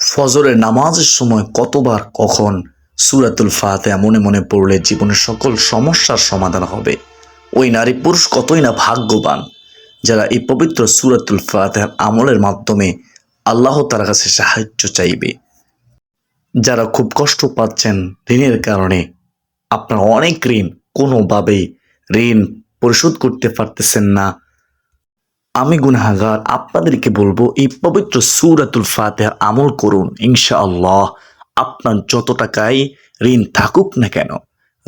ফজরের নামাজের সময় কতবার, কখন সুরাতুল ফাতেহা মনে মনে পড়লে জীবনের সকল সমস্যার সমাধান হবে। ওই নারী পুরুষ কতই না ভাগ্যবান, যারা এই পবিত্র সুরাতুল ফাতেহার আমলের মাধ্যমে আল্লাহ তার কাছে সাহায্য চাইবে। যারা খুব কষ্ট পাচ্ছেন ঋণের কারণে, আপনার অনেক ঋণ কোনোভাবেই ঋণ পরিশোধ করতে পারতেছেন না। আমি গুনাহাগার আপনাদেরকে বলব, এই পবিত্র সুরাতুল ফাতেহা আমল করুন, ইনশাআল্লাহ আপনার যত টাকাই ঋণ থাকুক না কেন,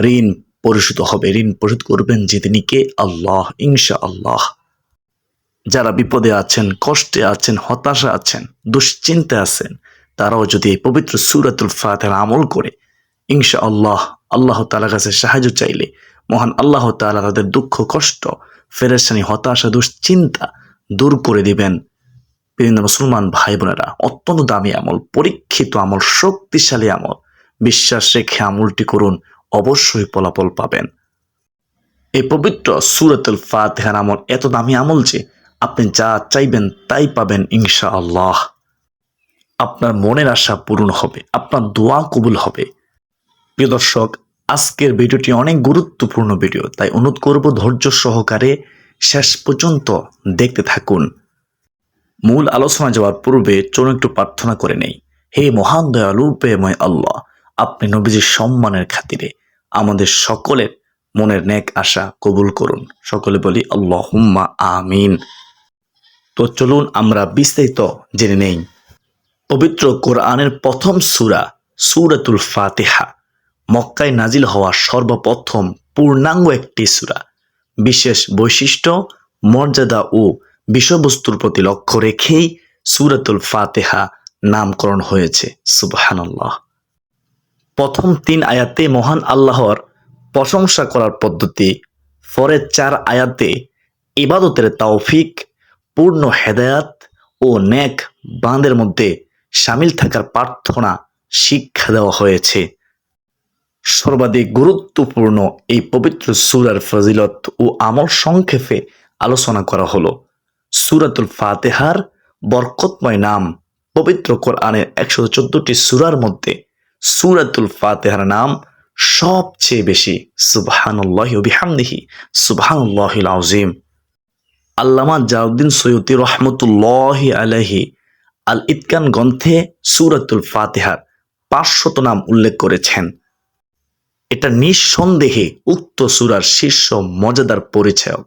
ঋণ পরিশোধ হবে, ঋণ পরিশোধ করবেন যে তিনি কে? আল্লাহ, ইনশাআল্লাহ। যারা বিপদে আছেন, কষ্টে আছেন, হতাশা আছেন, দুশ্চিন্তে আছেন, তারাও যদি এই পবিত্র সুরাতুল ফাতেহার আমল করে, ইনশাআল্লাহ আল্লাহ আল্লাহ তালার কাছে সাহায্য চাইলে, মহান আল্লাহ তাআলা তাদের দুঃখ, কষ্ট ফেরেশানি হতাশা, দুশ্চিন্তা দূর করে দিবেন। বিভিন্ন মুসলমান ভাই বোনেরা, অত্যন্ত দামি আমল, পরীক্ষিত আমল, শক্তিশালী আমল। বিশ্বাস রেখে আমলটি করুন, অবশ্যই ফলাফল পাবেন। এই পবিত্র সুরতুল ফাতেহার আমল এত দামি আমল যে আপনি যা চাইবেন তাই পাবেন ইনশা আল্লাহ আপনার মনের আশা পূরণ হবে, আপনার দোয়া কবুল হবে। প্রিয় দর্শক, আজকের ভিডিওটি অনেক গুরুত্বপূর্ণ ভিডিও, তাই অনুরোধ করব ধৈর্য সহকারে শেষ পর্যন্ত দেখতে থাকুন। মূল আলোচনা যাওয়ার পূর্বে চলুন একটু প্রার্থনা করে নেই। হে মহান দয়ালু প্রেময় আল্লাহ, আপনি নবীজির সম্মানের খাতিরে আমাদের সকলের মনের নেক আশা কবুল করুন। সকলে বলি আল্লাহ হুম্মা আমিন। তো চলুন আমরা বিস্তারিত জেনে নেই। পবিত্র কোরআনের প্রথম সূরা, সূরাতুল ফাতেহা, মক্কায় নাজিল হওয়া সর্বপ্রথম পূর্ণাঙ্গ একটি সূরা। বিশেষ বৈশিষ্ট্য, মর্যাদা ও বিষয়বস্তুর প্রতি লক্ষ্য রেখেই সূরাতুল ফাতেহা নামকরণ হয়েছে। সুবহানাল্লাহ। প্রথম তিন আয়াতে মহান আল্লাহর প্রশংসা করার পদ্ধতি, পরের চার আয়াতে ইবাদতের তৌফিক, পূর্ণ হেদায়াত ও নেক বাঁধের মধ্যে সামিল থাকার প্রার্থনা শিক্ষা দেওয়া হয়েছে। সর্বাধিক গুরুত্বপূর্ণ এই পবিত্র সুরার ফজিলত ও আমল সংক্ষেপে আলোচনা করা হলো। সুরাতুল ফাতেহার বরকতময় নাম পবিত্র কোরআনের একশো চোদ্দটি সুরার মধ্যে সুরাতুল ফাতেহার নাম সবচেয়ে বেশি। সুবহানুল্লাহ বিহামদিহি। সুবহানুল্লাহ আল্লামা জাউদ্দিন সৈয়দি রহমতুল্লাহ আলহি আল ইতকান গ্রন্থে সুরাতুল ফাতেহার পাঁচশত নাম উল্লেখ করেছেন। এটা নিঃসন্দেহে উক্ত সুরার শীর্ষ মজাদার পরিচায়ক।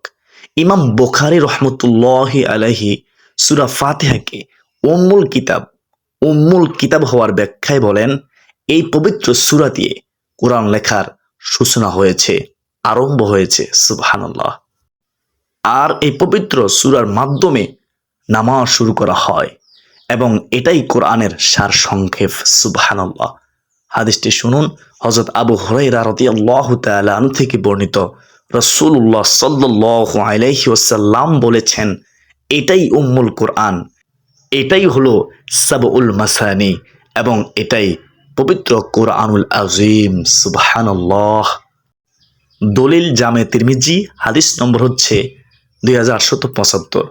ইমাম বোখারি রহমতুল্লাহ আলাহি সুরা ফাতেহাকে উম্মুল কিতাব উম্মুল কিতাব হওয়ার ব্যাখ্যায় বলেন, এই পবিত্র সুরা দিয়ে কোরআন লেখার সূচনা হয়েছে, আরম্ভ হয়েছে, সুবহানাল্লাহ। আর এই পবিত্র সুরার মাধ্যমে নামাজ শুরু করা হয় এবং এটাই কোরআনের সার সংক্ষেপ সুবহানাল্লাহ। হাদিসটি শুনুন। হজরত আবু হরাইরা আনহু থেকে বর্ণিত। রসুল্লাহ সাল্লাহ আলাইহি ওয়াসাল্লাম বলেছেন, এটাই উম্মুল কোরআন। এটাই হলো সাবউল মাসানি এবং এটাই পবিত্র কোরআনুল আজিম সুবহানাল্লাহ। দলিল জামে তিরমিজি, হাদিস নম্বর হচ্ছে দুই হাজার আটশত পঁচাত্তর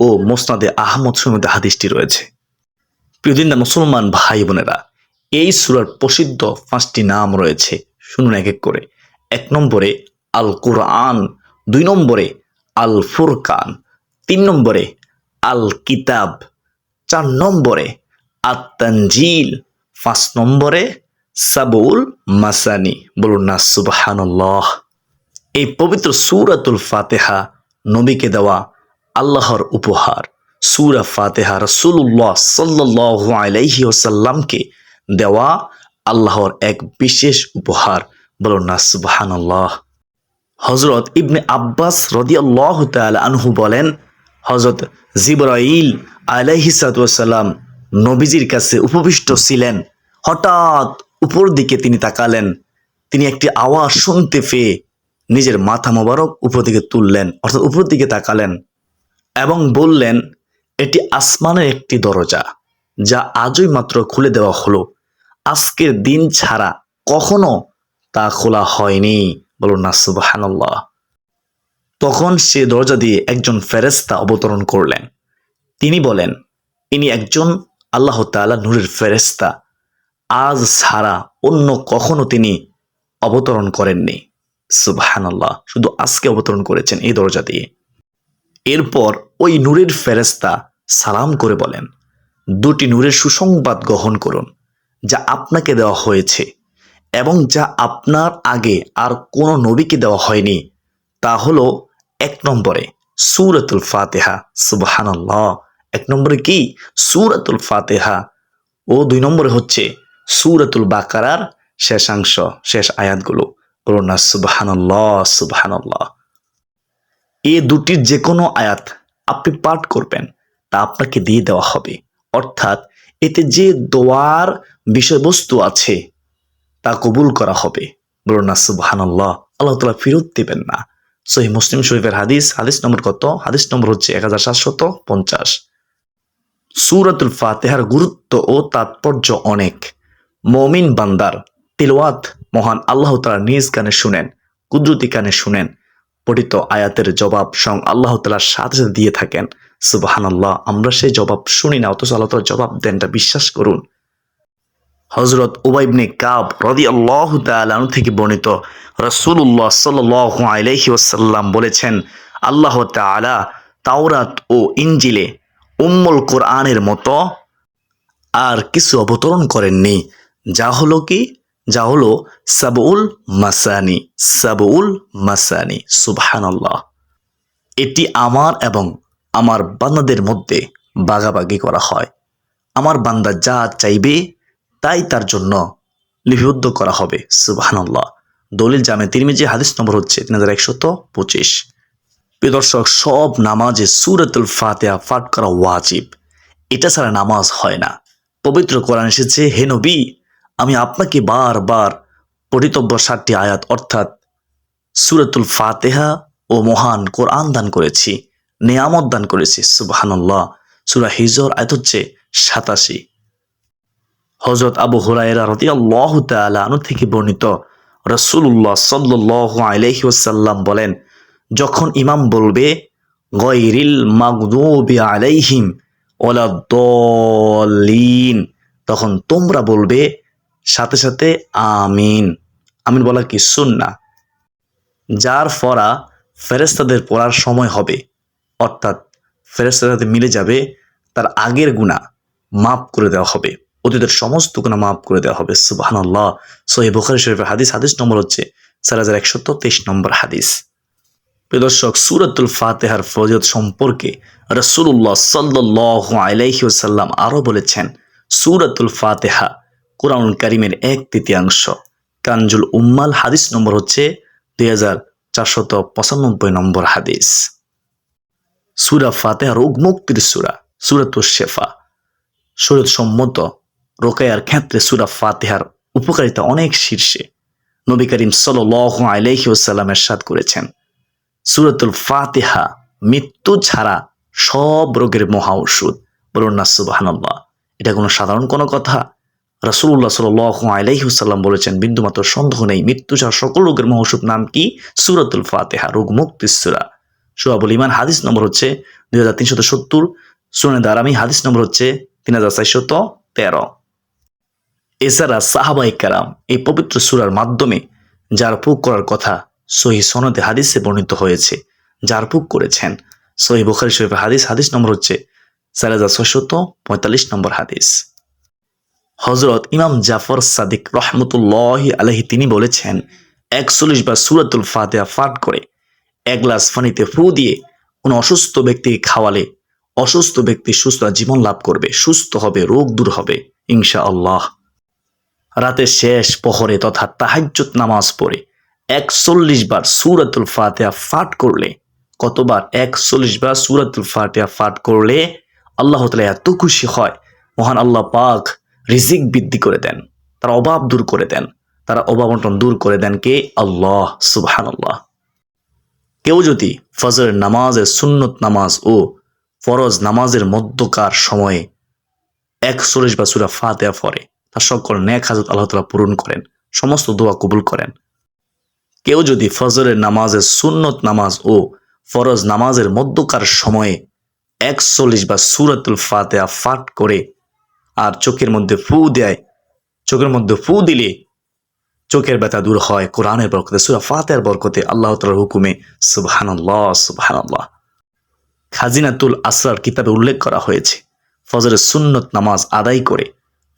ও মোসনাদে আহমদ সমিত হাদিসটি রয়েছে। প্রিয়দিন্দা মুসলমান ভাই বোনেরা এই সুরার প্রসিদ্ধ পাঁচটি নাম রয়েছে। শুনুন এক এক করে। এক নম্বরে আল কোরআন দুই নম্বরে আল ফুরকান তিন নম্বরে আল কিতাব চার নম্বরে আত্মানজিল পাঁচ নম্বরে সাবুল মাসানি। বলুন না, সুবাহানুল্লাহ। এই পবিত্র সুরাতুল ফাতেহা নবীকে দেওয়া আল্লাহর উপহার। সুরা ফাতেহা রসুল্লাহ সাল্লাহ আলাইহি ওসাল্লামকে দেওয়া আল্লাহর এক বিশেষ উপহার। বলুন না, সুবাহানুল্লাহ। হজরত ইবনে আব্বাস রদিয়াল্লাহ তাল আনহু বলেন হজরত জিবরাইল আলাইহিসালাম নবীজির কাছে উপবিষ্ট ছিলেন। হঠাৎ উপর দিকে তিনি তাকালেন। তিনি একটি আওয়াজ শুনতে পেয়ে নিজের মাথা মোবারক উপর দিকে তুললেন, অর্থাৎ উপর দিকে তাকালেন এবং বললেন, এটি আসমানের একটি দরজা, যা আজই মাত্র খুলে দেওয়া হলো। আজকের দিন ছাড়া কখনো তা খোলা হয়নি। বলুন না সুবাহান্লাহ তখন সে দরজা দিয়ে একজন ফেরেস্তা অবতরণ করলেন। তিনি বলেন, ইনি একজন আল্লাহ তাআলা নূরের ফেরেস্তা আজ ছাড়া অন্য কখনো তিনি অবতরণ করেননি। সুবহানাল্লাহ। শুধু আজকে অবতরণ করেছেন এই দরজা দিয়ে। এরপর ওই নূরের ফেরেস্তা সালাম করে বলেন, দুটি নূরের সুসংবাদ গ্রহণ করুন। যা আপনাকে দেওয়া হয়েছে এবং যা আপনার আগে আর কোনো নবীকে দেওয়া হয়নি, তা হলো এক নম্বরে সুরাতুল ফাতেহা, সুবহানাল্লাহ। এক নম্বরে কি? সুরাতুল ফাতেহা। ও দুই নম্বরে হচ্ছে সুরাতুল বাকারার শেষাংশ, শেষ আয়াতগুলো। বলুন না, সুবহানাল্লাহ সুবহানাল্লাহ। এ দুটির যে কোনো আয়াত আপনি পাঠ করবেন, তা আপনাকে দিয়ে দেওয়া হবে। অর্থাৎ এতে যে দোয়ার বিষয়বস্তু আছে, তা কবুল করা হবে। বলুন না, সুবহানাল্লাহ, আল্লাহ তালা ফেরত দেবেন না। সহি মুসলিম শরীফের হাদিস হাদিস নম্বর কত? হাদিস নম্বর হচ্ছে এক হাজার সাতশত পঞ্চাশ। সুরাতুল ফাতেহার গুরুত্ব ও তাৎপর্য অনেক। মমিন বান্দার তিলওয়াত মহান আল্লাহ তালা নিজ কানে শুনেন, কুদরতি কানে শুনেন। পঠিত আয়াতের জবাব সং আল্লাহ তালার সাথে সাথে দিয়ে থাকেন। সুবাহান আল্লাহ আমরা সেই জবাব শুনি না, অথচ আল্লাহ তালা জবাব দেনটা বিশ্বাস করুন। হজরত উবাইবনে কাব রদি আল্লাহ তালু থেকে বর্ণিত রসুল্লাহ সাল আলহি ওসাল্লাম বলেছেন, আল্লাহ তালা তাওরাত ও ইঞ্জিলে উম্মুল কোরআনের মতো আর কিছু অবতরণ করেননি, যা হলো কি? যা হলো সাবউল মাসানি সাবউল মাসানি, সুবহানাল্লাহ। এটি আমার এবং আমার বান্দাদের মধ্যে বাগাবাগি করা হয়। আমার বান্দা যা চাইবে তাই তার জন্য লিপিবদ্ধ করা হবে। সুবহানাল্লাহ। দলিল জামে তিরমিজি, হাদিস নম্বর হচ্ছে তিন হাজার একশত পঁচিশ। প্রিয় দর্শক, সব নামাজে সুরাতুল ফাতেহা পাঠ করা ওয়াজিব। এটা ছাড়া নামাজ হয় না। পবিত্র কোরআন এসেছে, হে নবী, আমি আপনাকে বারবার পঠিতব্য ষাটটি আয়াত, অর্থাৎ সুরাতুল ফাতেহা ও মহান কোরআন দান করেছি, নেয়ামত দান করেছি। সুবাহান্লাহ সুরা হিজর, আয়াত হচ্ছে সাতাশি। হজরত আবু আল্লাহ তালু থেকে বর্ণিত। রসুল্লাহ সাল্লাহ আলহি ওসাল্লাম বলেন, যখন ইমাম বলবে গৈরিল মাগদুবি আলাইহিম ওলা দলিন তখন তোমরা বলবে, সাথে সাথে আমিন আমিন বলা কি? সুন্না যার ফরা ফেরেস্তাদের পড়ার সময় হবে, অর্থাৎ ফেরেস্তাদের মিলে যাবে, তার আগের গুণা মাফ করে দেওয়া হবে। অতীতের সমস্ত গুণা মাফ করে দেওয়া হবে সুবাহান আল্লাহ সোহে বুখারি শরীফের হাদিস হাদিস নম্বর হচ্ছে চার হাজার একশত তেইশ নম্বর হাদিস। দর্শক, সুরাতুল ফাতেহার ফজত সম্পর্কে রসুল্লাহ সাল্লাহ আলাইসাল্লাম আরও বলেছেন, সুরাতুল ফাতেহা কোরআন করিমের এক তৃতীয়াংশ। কাঞ্জুল উম্মাল হাদিস নম্বর হচ্ছে দুই হাজার চারশত পঁচানব্বই নম্বর হাদিস। সুরা ফাতেহা রোগ মুক্তির সুরা সুরাতুল শেফা। শরীর সম্মত রোকায়ার ক্ষেত্রে সুরা ফাতেহার উপকারিতা অনেক শীর্ষে। নবী করিম সাল আলাইহি ওসাল্লামের সাদ করেছেন, সুরাতুল ফাতেহা মৃত্যু ছাড়া সব রোগের মহা ওষুধ। বলুন না সুবাহান্লাহ এটা কোনো সাধারণ কোনো কথা? রাসুল্লাহ সাল আলাইহুসাল্লাম বলেছেন, বিন্দুমাত্র সন্দেহ নেই, মৃত্যু ছাড়া সকল রোগের মহা ওষুধ নাম কি? সুরাতুল ফাতেহা রোগ মুক্তি সুরা। সোহাবুল ইমান হাদিস নম্বর হচ্ছে দুই হাজার তিনশত সত্তর সুনে দারামি হাদিস নম্বর হচ্ছে তিন হাজার চারশত তেরো। এছাড়া সাহাবাই কারাম এই পবিত্র সুরার মাধ্যমে যার পুক করার কথা সহি সনদে হাদিসে বর্ণিত হয়েছে, যার পুক করেছেন। সহি বুখারি শরীফের হাদিস হাদিস নম্বর হচ্ছে চার হাজার পঁয়তাল্লিশ নম্বর হাদিস। হজরত ইমাম জাফর সাদিক রহমতুল্লাহ আলহি তিনি বলেছেন, একচল্লিশ বার সুরাতুল ফাতেহা ফাট করে এক গ্লাস পানিতে ফু দিয়ে কোনো অসুস্থ ব্যক্তিকে খাওয়ালে অসুস্থ ব্যক্তি সুস্থ জীবন লাভ করবে, সুস্থ হবে, রোগ দূর হবে ইনশা আল্লাহ রাতের শেষ পহরে তথা তাহাজ্জুদ নামাজ পড়ে। একচল্লিশ বার সুরাতুল ফাতেহা ফাট করলে, কতবার একচল্লিশ বার সুরাতুল ফাতেহা ফাট করলে আল্লাহ তালা এত খুশি হয়। মহান আল্লাহ পাক রিজিক বৃদ্ধি করে দেন, তার অভাব দূর করে দেন, তারা অভাবন্টন দূর করে দেন কে? আল্লাহ সুবহান আল্লাহ কেউ যদি ফজর নামাজের সুন্নত নামাজ ও ফরজ নামাজের মধ্যকার সময়ে একচল্লিশ বা সুরা ফাতেহা পড়ে তার সকল ন্যাক হাজত আল্লাহ তালা পূরণ করেন, সমস্ত দোয়া কবুল করেন। কেউ যদি ফজরের নামাজের সুন্নত নামাজ ও ফরজ নামাজের মধ্যকার সময়ে একচল্লিশ বা সুরাতুল ফাতেহা ফাট করে আর চোখের মধ্যে ফু দেয়, চোখের মধ্যে ফু দিলে চোখের ব্যথা দূর হয়, কোরআনের বরকতে, সুরা ফাতের বরকতে আল্লাহ তালার হুকুমে সুবহানাল্লাহ সুবহানাল্লাহ। খাজিনাতুল আসরার কিতাবে উল্লেখ করা হয়েছে, ফজরের সুন্নত নামাজ আদায় করে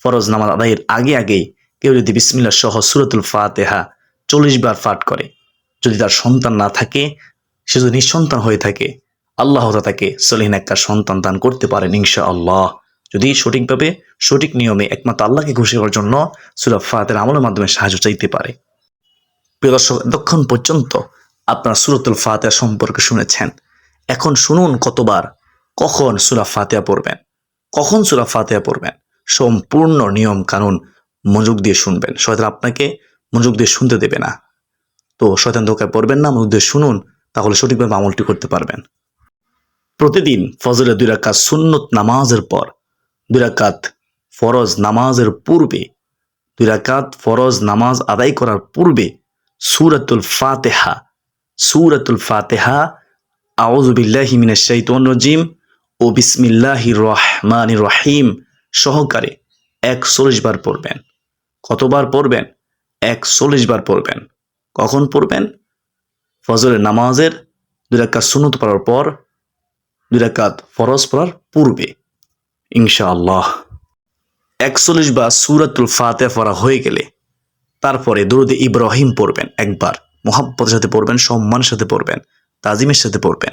ফরজ নামাজ আদায়ের আগে আগেই কেউ যদি বিসমিল্লা সহ সুরতুল ফাতেহা চল্লিশ বার পাঠ করে, যদি তার সন্তান না থাকে, সে যদি নিঃসন্তান হয়ে থাকে, আল্লাহ তাকে সলিহীন একটা সন্তান দান করতে পারেন ইনশা আল্লাহ যদি সঠিকভাবে সঠিক নিয়মে একমাত্র আল্লাহকে খুশি করার জন্য সুরা ফাতের আমলের মাধ্যমে সাহায্য চাইতে পারে। প্রিয় দর্শক, এতক্ষণ পর্যন্ত আপনারা সুরতুল ফাতেহা সম্পর্কে শুনেছেন। এখন শুনুন কতবার কখন সুরা ফাতেহা পড়বেন, কখন সুরা ফাতেহা পড়বেন। সম্পূর্ণ নিয়ম কানুন মনোযোগ দিয়ে শুনবেন। শয়তান আপনাকে মনোযোগ দিয়ে শুনতে দেবে না। তো শয়তান ধোকায় পড়বেন না মনোযোগ দিয়ে শুনুন, তাহলে সঠিকভাবে আমলটি করতে পারবেন। প্রতিদিন ফজরে দুই রাকাত সুন্নত নামাজের পর, দুই রাকাত ফরজ নামাজের পূর্বে, দুই রাকাত ফরজ নামাজ আদায় করার পূর্বে সুরাতুল ফাতেহা সুরাতুল ফাতেহা আউজুবিল্লাহি মিনাশ শাইতানির রাজিম ও বিসমিল্লাহির রহমানির রহিম সহকারে একচল্লিশ বার পড়বেন। কতবার পড়বেন? একচল্লিশ বার পড়বেন। কখন পড়বেন? ফজরের নামাজের দুই রাকাত সুন্নত পড়ার পর, দুই রাকাত ফরজ পড়ার পূর্বে, ইনশাআল্লাহ। একচল্লিশ বার সুরাতুল ফাতে পড়া হয়ে গেলে, তারপরে দরুদে ইব্রাহিম পড়বেন একবার। মোহাব্বতের সাথে পড়বেন, সম্মানের সাথে পড়বেন, তাজিমের সাথে পড়বেন।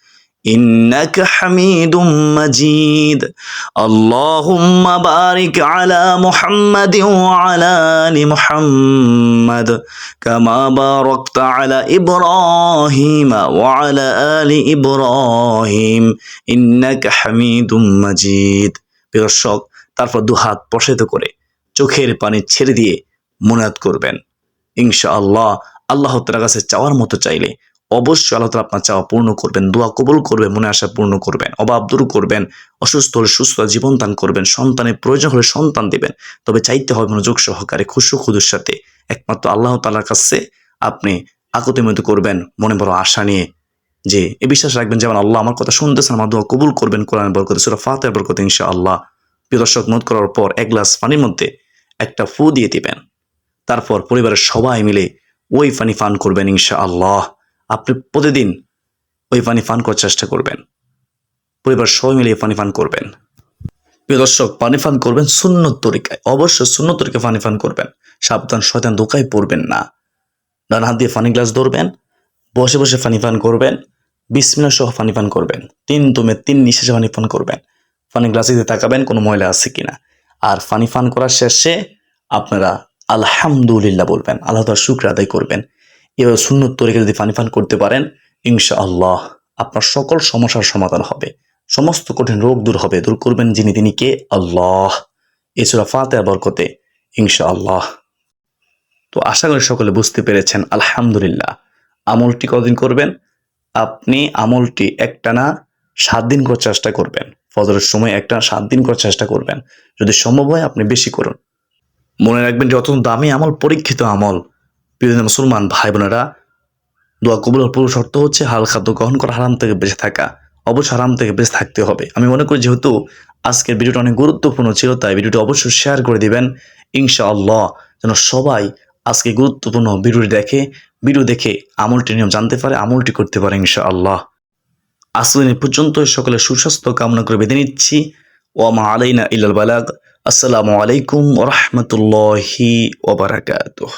إنك حميد مجيد اللهم بارك على محمد وعلى آل محمد كما باركت على إبراهيم وعلى آل إبراهيم إنك حميد مجيد বিদর্শক তারপর দু হাত প্রসারিত করে চোখের পানি ছেড়ে দিয়ে মুনাদ করবেন ইনশা আল্লাহ আল্লাহ তার কাছে চাওয়ার মতো চাইলে অবশ্যই আল্লাহ আপনার চাওয়া পূর্ণ করবেন, দোয়া কবুল করবেন, মনে আশা পূর্ণ করবেন অভাব দূর করবেন, অসুস্থ হলে সুস্থ জীবন দান করবেন, সন্তানের প্রয়োজন হলে সন্তান দিবেন। তবে চাইতে হবে মনোযোগ সহকারে, খুশু খুদুর সাথে। একমাত্র আল্লাহ তালার কাছে আপনি আকতিমিত করবেন, মনে বড় আশা নিয়ে। যে এ বিশ্বাস রাখবেন, যেমন আল্লাহ আমার কথা শুনতেছেন, আমার দোয়া কবুল করবেন কোরআন বরকতে, সুরা ফাতের বরকতে ইনশা আল্লাহ প্রিয় দর্শক করার পর এক গ্লাস পানির মধ্যে একটা ফু দিয়ে দিবেন। তারপর পরিবারের সবাই মিলে ওই পানি পান করবেন ইনশা আল্লাহ আপনি প্রতিদিন ওই পানি পান করার চেষ্টা করবেন। পরিবার সবাই মিলে পানি পান করবেন। প্রিয় দর্শক, পানি পান করবেন শূন্য তরিকায়। অবশ্যই শূন্য তরিকায় পানি পান করবেন। সাবধান, শয়তান দোকায় পড়বেন না। ডান হাত দিয়ে পানি গ্লাস ধরবেন। বসে বসে পানি পান করবেন। বিসমিনা সহ পানি পান করবেন। তিন তুমে তিন নিঃশ্বাসে পানি পান করবেন। পানি গ্লাসে দিয়ে তাকাবেন, কোনো ময়লা আছে কিনা। আর পানি পান করার শেষে আপনারা আলহামদুলিল্লাহ বলবেন। আল্লাহ তার শুক্র আদায় করবেন। এভাবে সুন্নত তরিকে যদি পানি পান করতে পারেন ইনশা আল্লাহ আপনার সকল সমস্যার সমাধান হবে। সমস্ত কঠিন রোগ দূর হবে। দূর করবেন যিনি, তিনি কে? আল্লাহ। এছাড়া ফাতে বরকতে ইনশা আল্লাহ তো আশা করি সকলে বুঝতে পেরেছেন, আলহামদুলিল্লাহ। আমলটি কদিন করবেন? আপনি আমলটি একটানা সাত দিন করার চেষ্টা করবেন। ফজরের সময় একটা সাত দিন করার চেষ্টা করবেন। যদি সম্ভব হয় আপনি বেশি করুন। মনে রাখবেন যে দামি আমল, পরীক্ষিত আমল। প্রিয় মুসলমান ভাই বোনেরা দোয়া কবুলের পুরো শর্ত হচ্ছে হাল খাদ্য গ্রহণ করা হারাম থেকে বেঁচে থাকা। অবশ্যই হারাম থেকে বেঁচে থাকতে হবে। আমি মনে করি যেহেতু আজকের ভিডিওটা অনেক গুরুত্বপূর্ণ ছিল, তাই ভিডিওটি অবশ্যই শেয়ার করে দিবেন। ইনশাআল্লাহ যেন সবাই আজকে গুরুত্বপূর্ণ ভিডিওটি দেখে, ভিডিও দেখে আমলটি নিয়ম জানতে পারে, আমলটি করতে পারে ইনশাআল্লাহ। এ পর্যন্ত সকলে সুস্বাস্থ্য কামনা করে বেঁধে নিচ্ছি। ওয়ামা আলাইনা ইল্লাল বালাগ। আসসালামু আলাইকুম ওরহমতুল্লাহি ওবরাকাতুহ